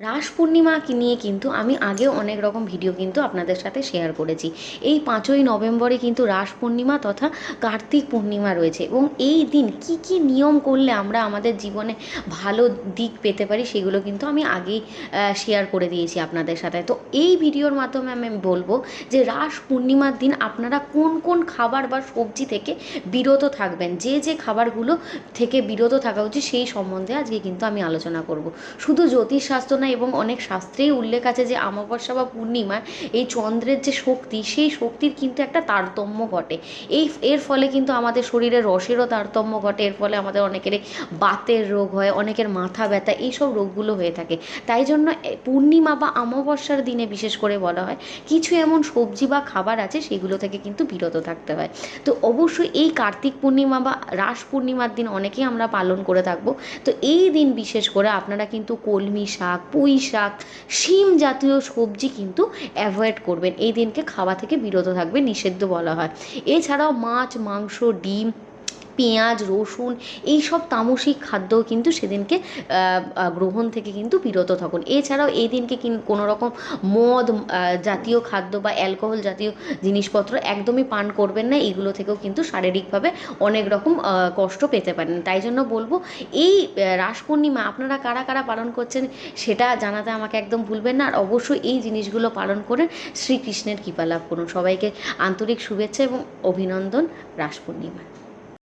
রাস পূর্ণিমাকে নিয়ে কিন্তু আমি আগেও অনেক রকম ভিডিও কিন্তু আপনাদের সাথে শেয়ার করেছি। এই পাঁচই নভেম্বরে কিন্তু রাস পূর্ণিমা তথা কার্তিক পূর্ণিমা রয়েছে এবং এই দিন কি কি নিয়ম করলে আমরা আমাদের জীবনে ভালো দিক পেতে পারি সেগুলো কিন্তু আমি আগেই শেয়ার করে দিয়েছি আপনাদের সাথে। তো এই ভিডিওর মাধ্যমে আমি বলব যে রাস পূর্ণিমার দিন আপনারা কোন কোন খাবার বা সবজি থেকে বিরত থাকবেন, যে যে খাবারগুলো থেকে বিরত থাকা উচিত সেই সম্বন্ধে আজকে কিন্তু আমি আলোচনা করব। শুধু জ্যোতিষশাস্ত্র না এবং অনেক শাস্ত্রেই উল্লেখ আছে যে অমাবস্যা বা পূর্ণিমায় এই চন্দ্রের যে শক্তি, সেই শক্তির কিন্তু একটা তারতম্য ঘটে। এই এর ফলে কিন্তু আমাদের শরীরে রসেরও তারতম্য ঘটে, এর ফলে আমাদের অনেকের বাতের রোগ হয়, অনেকের মাথা ব্যথা, এইসব রোগগুলো হয়ে থাকে। তাই জন্য পূর্ণিমা বা অমাবস্যার দিনে বিশেষ করে বলা হয়, কিছু এমন সবজি বা খাবার আছে সেগুলো থেকে কিন্তু বিরত থাকতে হয়। তো অবশ্যই এই কার্তিক পূর্ণিমা বা রাস পূর্ণিমার দিন অনেকেই আমরা পালন করে থাকব। তো এই দিন বিশেষ করে আপনারা কিন্তু কলমি শাক পুঁই শাক, শিম জাতীয় সবজি কিন্তু অ্যাভয়েড করবেন। এই দিনকে খাওয়া থেকে বিরত থাকবে নিষিদ্ধ বলা হয়। এছাড়াও মাছ, মাংস, ডিম পেঁয়াজ, রসুন এই সব তামসিক খাদ্যও কিন্তু সেদিনকে গ্রহণ থেকে কিন্তু বিরত থাকুন। এছাড়াও এই দিনকে কোনো রকম মদ জাতীয় খাদ্য বা অ্যালকোহল জাতীয় জিনিসপত্র একদমই পান করবেন না। এগুলো থেকেও কিন্তু শারীরিকভাবে অনেক রকম কষ্ট পেতে পারেন। তাই জন্য বলব, এই রাস পূর্ণিমা আপনারা কারা কারা পালন করছেন সেটা জানাতে আমাকে একদম ভুলবেন না। আর অবশ্যই এই জিনিসগুলো পালন করে শ্রীকৃষ্ণের কৃপা লাভ করুন। সবাইকে আন্তরিক শুভেচ্ছা এবং অভিনন্দন রাস পূর্ণিমা